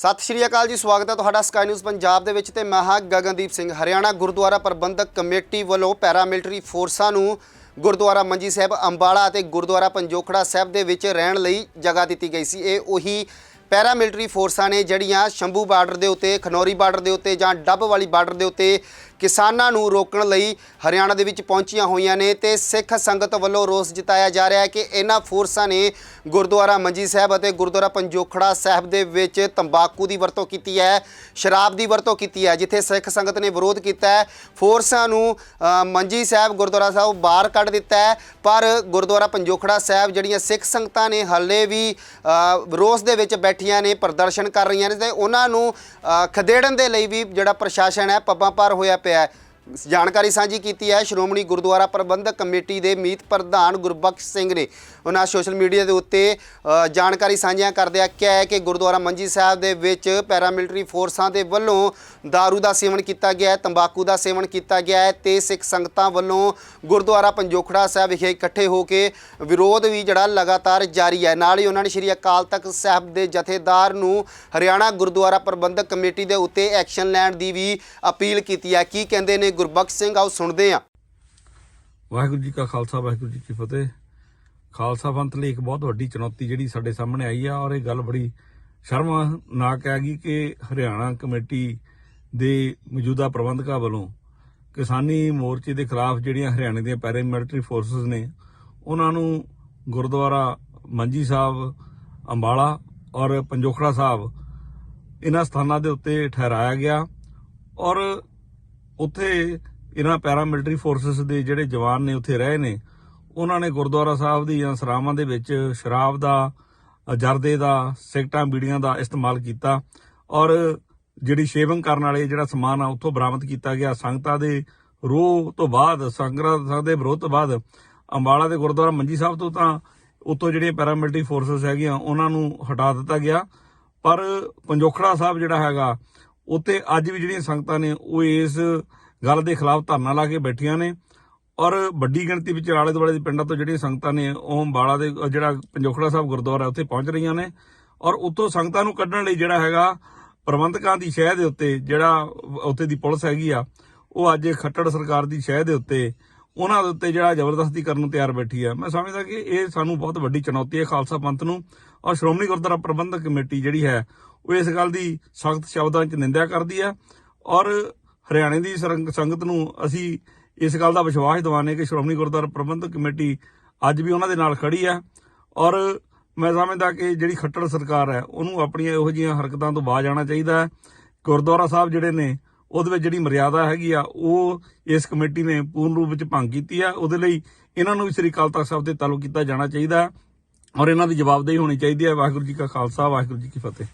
ਸਤਿ ਸ਼੍ਰੀ ਅਕਾਲ ਜੀ, ਸਵਾਗਤ ਹੈ ਤੁਹਾਡਾ ਸਕਾਈ ਨਿਊਜ਼ ਪੰਜਾਬ ਦੇ ਵਿੱਚ ਤੇ ਮੈਂ ਹਾਂ ਗਗਨਦੀਪ ਸਿੰਘ। ਹਰਿਆਣਾ ਗੁਰਦੁਆਰਾ ਪ੍ਰਬੰਧਕ ਕਮੇਟੀ ਵੱਲੋਂ ਪੈਰਾਮਿਲਟਰੀ ਫੋਰਸਾਂ ਨੂੰ ਗੁਰਦੁਆਰਾ ਮੰਜੀ ਸਾਹਿਬ, ਅੰਬਾਲਾ ਅਤੇ ਗੁਰਦੁਆਰਾ ਪੰਜੋਖੜਾ ਸਾਹਿਬ ਦੇ ਵਿੱਚ ਰਹਿਣ ਲਈ ਜਗ੍ਹਾ ਦਿੱਤੀ ਗਈ ਸੀ। ਇਹ ਉਹੀ ਪੈਰਾਮਿਲਟਰੀ ਫੋਰਸਾਂ ਨੇ ਜਿਹੜੀਆਂ ਸ਼ੰਭੂ ਬਾਰਡਰ ਦੇ ਉੱਤੇ, ਖਨੌਰੀ ਬਾਰਡਰ ਦੇ ਉੱਤੇ ਜਾਂ ਡੱਬ ਵਾਲੀ ਬਾਰਡਰ ਦੇ ਉੱਤੇ ਕਿਸਾਨਾਂ ਨੂੰ ਰੋਕਣ ਲਈ ਹਰਿਆਣਾ ਦੇ ਵਿੱਚ ਪਹੁੰਚੀਆਂ ਹੋਈਆਂ ਨੇ ਤੇ ਸਿੱਖ ਸੰਗਤ ਵੱਲੋਂ ਰੋਸ ਜਤਾਇਆ ਜਾ ਰਿਹਾ ਹੈ ਕਿ ਇਹਨਾਂ ਫੋਰਸਾਂ ਨੇ ਗੁਰਦੁਆਰਾ ਮੰਜੀ ਸਾਹਿਬ ਅਤੇ ਗੁਰਦੁਆਰਾ ਪੰਜੋਖੜਾ ਸਾਹਿਬ ਦੇ ਵਿੱਚ ਤੰਬਾਕੂ ਦੀ ਵਰਤੋਂ ਕੀਤੀ ਹੈ, ਸ਼ਰਾਬ ਦੀ ਵਰਤੋਂ ਕੀਤੀ ਹੈ, ਜਿੱਥੇ ਸਿੱਖ ਸੰਗਤ ਨੇ ਵਿਰੋਧ ਕੀਤਾ ਹੈ। ਫੋਰਸਾਂ ਨੂੰ ਮੰਜੀ ਸਾਹਿਬ, ਗੁਰਦੁਆਰਾ ਸਾਹਿਬ ਬਾਹਰ ਕੱਢ ਦਿੱਤਾ ਹੈ, ਪਰ ਗੁਰਦੁਆਰਾ ਪੰਜੋਖੜਾ ਸਾਹਿਬ ਜਿਹੜੀਆਂ ਸਿੱਖ ਸੰਗਤਾਂ ਨੇ ਹਾਲੇ ਵੀ ਰੋਸ ਦੇ ਵਿੱਚ ਬੈਠੀਆਂ ਨੇ, ਪ੍ਰਦਰਸ਼ਨ ਕਰ ਰਹੀਆਂ ਨੇ ਤੇ ਉਹਨਾਂ ਨੂੰ ਖਦੇੜਨ ਦੇ ਲਈ ਵੀ ਜਿਹੜਾ ਪ੍ਰਸ਼ਾਸਨ ਹੈ, ਪੱਬਾਂ ਪਰ ਹੋਇਆ ਪਿਆ ਹੈ ਜਾਣਕਾਰੀ ਸਾਂਝੀ ਕੀਤੀ ਹੈ। ਸ਼੍ਰੋਮਣੀ ਗੁਰਦੁਆਰਾ ਪ੍ਰਬੰਧਕ ਕਮੇਟੀ ਦੇ ਮੀਤ ਪ੍ਰਧਾਨ ਗੁਰਬਖਸ਼ ਸਿੰਘ ਨੇ ਉਹਨਾਂ ਸੋਸ਼ਲ ਮੀਡੀਆ ਦੇ ਉੱਤੇ ਜਾਣਕਾਰੀ ਸਾਂਝੀਆਂ ਕਰਦਿਆਂ ਕਿਹਾ ਹੈ ਕਿ ਗੁਰਦੁਆਰਾ ਮੰਜੀ ਸਾਹਿਬ ਦੇ ਵਿੱਚ ਪੈਰਾਮਿਲਟਰੀ ਫੋਰਸਾਂ ਦੇ ਵੱਲੋਂ दारू ਦਾ ਸੇਵਨ ਕੀਤਾ ਗਿਆ ਹੈ, ਤੰਬਾਕੂ ਦਾ ਸੇਵਨ ਕੀਤਾ ਗਿਆ ਹੈ ਤੇ ਸਿੱਖ ਸੰਗਤਾਂ ਵੱਲੋਂ ਗੁਰਦੁਆਰਾ ਪੰਜੋਖੜਾ ਸਾਹਿਬ ਵਿਖੇ ਇਕੱਠੇ ਹੋ ਕੇ ਵਿਰੋਧ ਵੀ ਜਿਹੜਾ ਲਗਾਤਾਰ ਜਾਰੀ ਹੈ। ਨਾਲ ਹੀ ਉਹਨਾਂ ਨੇ ਸ਼੍ਰੀ ਅਕਾਲ ਤਖਤ ਸਾਹਿਬ ਦੇ ਜਥੇਦਾਰ ਨੂੰ ਹਰਿਆਣਾ ਗੁਰਦੁਆਰਾ ਪ੍ਰਬੰਧਕ ਕਮੇਟੀ ਦੇ ਉੱਤੇ ਐਕਸ਼ਨ ਲੈਣ ਦੀ ਵੀ ਅਪੀਲ ਕੀਤੀ ਹੈ। ਕੀ ਕਹਿੰਦੇ ਨੇ ਗੁਰਬਖਸ਼ ਸਿੰਘ, ਆਓ ਸੁਣਦੇ ਹਾਂ। ਵਾਹਿਗੁਰੂ ਜੀ ਕਾ ਖਾਲਸਾ, ਵਾਹਿਗੁਰੂ ਜੀ ਕੀ ਫਤਿਹ। ਖਾਲਸਾ ਪੰਥ ਲਈ ਇੱਕ ਬਹੁਤ ਵੱਡੀ ਚੁਣੌਤੀ ਜਿਹੜੀ ਸਾਡੇ ਸਾਹਮਣੇ ਆਈ ਆ, ਔਰ ਇਹ ਗੱਲ ਬੜੀ ਸ਼ਰਮਨਾਕ ਹੈਗੀ ਕਿ ਹਰਿਆਣਾ ਕਮੇਟੀ ਦੇ ਮੌਜੂਦਾ ਪ੍ਰਬੰਧਕਾਂ ਵੱਲੋਂ ਕਿਸਾਨੀ ਮੋਰਚੇ ਦੇ ਖਿਲਾਫ ਜਿਹੜੀਆਂ ਹਰਿਆਣੇ ਦੀਆਂ ਪੈਰਾਮਿਲਟਰੀ ਫੋਰਸਸ ਨੇ, ਉਹਨਾਂ ਨੂੰ ਗੁਰਦੁਆਰਾ ਮੰਜੀ ਸਾਹਿਬ, ਅੰਬਾਲਾ ਔਰ ਪੰਜੋਖੜਾ ਸਾਹਿਬ, ਇਹਨਾਂ ਸਥਾਨਾਂ ਦੇ ਉੱਤੇ ਠਹਿਰਾਇਆ ਗਿਆ। ਔਰ ਉੱਥੇ ਇਹਨਾਂ ਪੈਰਾਮਿਲਟਰੀ ਫੋਰਸਸ ਦੇ ਜਿਹੜੇ ਜਵਾਨ ਨੇ ਉੱਥੇ ਰਹੇ ਨੇ, ਉਹਨਾਂ ਨੇ ਗੁਰਦੁਆਰਾ ਸਾਹਿਬ ਦੀਆਂ ਸਰਾਵਾਂ ਦੇ ਵਿੱਚ ਸ਼ਰਾਬ ਦਾ, ਜਰਦੇ ਦਾ ਸਿਗਟਾਂ ਬੀੜੀਆਂ ਦਾ ਇਸਤੇਮਾਲ ਕੀਤਾ ਔਰ ਜਿਹੜੀ ਸ਼ੇਵਿੰਗ ਕਰਨ ਵਾਲੇ ਜਿਹੜਾ ਸਮਾਨ ਆ, ਉੱਥੋਂ ਬਰਾਮਦ ਕੀਤਾ ਗਿਆ। ਸੰਗਤਾਂ ਦੇ ਰੋਹ ਤੋਂ ਬਾਅਦ, ਸੰਗਤਾਂ ਦੇ ਵਿਰੋਧ ਤੋਂ ਬਾਅਦ ਅੰਬਾਲਾ ਦੇ ਗੁਰਦੁਆਰਾ ਮੰਜੀ ਸਾਹਿਬ ਤੋਂ ਤਾਂ ਉੱਥੋਂ ਜਿਹੜੀਆਂ ਪੈਰਾਮਿਲਟਰੀ ਫੋਰਸਸ ਹੈਗੀਆਂ, ਉਹਨਾਂ ਨੂੰ ਹਟਾ ਦਿੱਤਾ ਗਿਆ। ਪਰ ਪੰਜੋਖੜਾ ਸਾਹਿਬ ਜਿਹੜਾ ਹੈਗਾ ਉੱਤੇ ਅੱਜ ਵੀ ਜਿਹੜੀਆਂ ਸੰਗਤਾਂ ਨੇ ਉਹ ਇਸ ਗੱਲ ਦੇ ਖਿਲਾਫ ਧਰਨਾ ਲਾ ਕੇ ਬੈਠੀਆਂ ਨੇ। ਔਰ ਵੱਡੀ ਗਿਣਤੀ ਵਿੱਚ ਆਲੇ ਦੁਆਲੇ ਦੇ ਪਿੰਡਾਂ ਤੋਂ ਜਿਹੜੀਆਂ ਸੰਗਤਾਂ ਨੇ, ਉਹ ਅੰਬਾਲਾ ਦੇ ਜਿਹੜਾ ਪੰਜੋਖੜਾ ਸਾਹਿਬ ਗੁਰਦੁਆਰਾ ਉੱਥੇ ਪਹੁੰਚ ਰਹੀਆਂ ਨੇ। ਔਰ ਉੱਥੋਂ ਸੰਗਤਾਂ ਨੂੰ ਕੱਢਣ ਲਈ ਜਿਹੜਾ ਹੈਗਾ ਪ੍ਰਬੰਧਕਾਂ ਦੀ ਸ਼ਹਿ ਦੇ ਉੱਤੇ, ਜਿਹੜਾ ਉੱਥੇ ਦੀ ਪੁਲਿਸ ਹੈਗੀ ਆ, ਉਹ ਅੱਜ ਖੱਟੜ ਸਰਕਾਰ ਦੀ ਸ਼ਹਿ ਦੇ ਉੱਤੇ, ਉਹਨਾਂ ਦੇ ਉੱਤੇ ਜਿਹੜਾ ਜ਼ਬਰਦਸਤੀ ਕਰਨ ਨੂੰ ਤਿਆਰ ਬੈਠੀ ਆ। ਮੈਂ ਸਮਝਦਾ ਕਿ ਇਹ ਸਾਨੂੰ ਬਹੁਤ ਵੱਡੀ ਚੁਣੌਤੀ ਹੈ ਖਾਲਸਾ ਪੰਥ ਨੂੰ। ਔਰ ਸ਼੍ਰੋਮਣੀ ਗੁਰਦੁਆਰਾ ਪ੍ਰਬੰਧਕ ਕਮੇਟੀ ਜਿਹੜੀ ਹੈ ਉਹ ਇਸ ਗੱਲ ਦੀ ਸਖਤ ਸ਼ਬਦਾਂ 'ਚ ਨਿੰਦਿਆ ਕਰਦੀ ਹੈ ਔਰ ਹਰਿਆਣੇ ਦੀ ਸਰੰਗ- ਸੰਗਤ ਨੂੰ ਅਸੀਂ ਇਸ ਗੱਲ ਦਾ ਵਿਸ਼ਵਾਸ ਦਿਵਾਉਂਦੇ ਕਿ ਸ਼੍ਰੋਮਣੀ ਗੁਰਦੁਆਰਾ ਪ੍ਰਬੰਧਕ ਕਮੇਟੀ ਅੱਜ ਵੀ ਉਹਨਾਂ ਦੇ ਨਾਲ ਖੜੀ ਹੈ ਔਰ ਮੈਂ ਸਮਝਦਾ ਕਿ ਜਿਹੜੀ ਖੱਟੜ ਸਰਕਾਰ ਹੈ, ਉਹਨੂੰ ਆਪਣੀਆਂ ਇਹੋ ਜਿਹੀਆਂ ਹਰਕਤਾਂ ਤੋਂ ਬਾਜ਼ ਆਉਣਾ ਚਾਹੀਦਾ ਹੈ। ਗੁਰਦੁਆਰਾ ਸਾਹਿਬ ਜਿਹੜੇ ਨੇ, ਉਹਦੇ ਵਿੱਚ ਜਿਹੜੀ ਮਰਿਆਦਾ ਹੈਗੀ ਆ, ਉਹ ਇਸ ਕਮੇਟੀ ਨੇ ਪੂਰਨ ਰੂਪ ਵਿੱਚ ਭੰਗ ਕੀਤੀ ਆ। ਉਹਦੇ ਲਈ ਇਹਨਾਂ ਨੂੰ ਵੀ ਸ੍ਰੀ ਅਕਾਲ ਤਖਤ ਸਾਹਿਬ ਤੇ ਤਾਲੁਕ ਕੀਤਾ ਜਾਣਾ ਚਾਹੀਦਾ ਔਰ ਇਹਨਾਂ ਦੀ ਜਵਾਬਦੇਹੀ ਹੋਣੀ ਚਾਹੀਦੀ ਹੈ। ਵਾਹਿਗੁਰੂ ਜੀ ਕਾ ਖਾਲਸਾ, ਵਾਹਿਗੁਰੂ ਜੀ ਕੀ ਫਤਿਹ।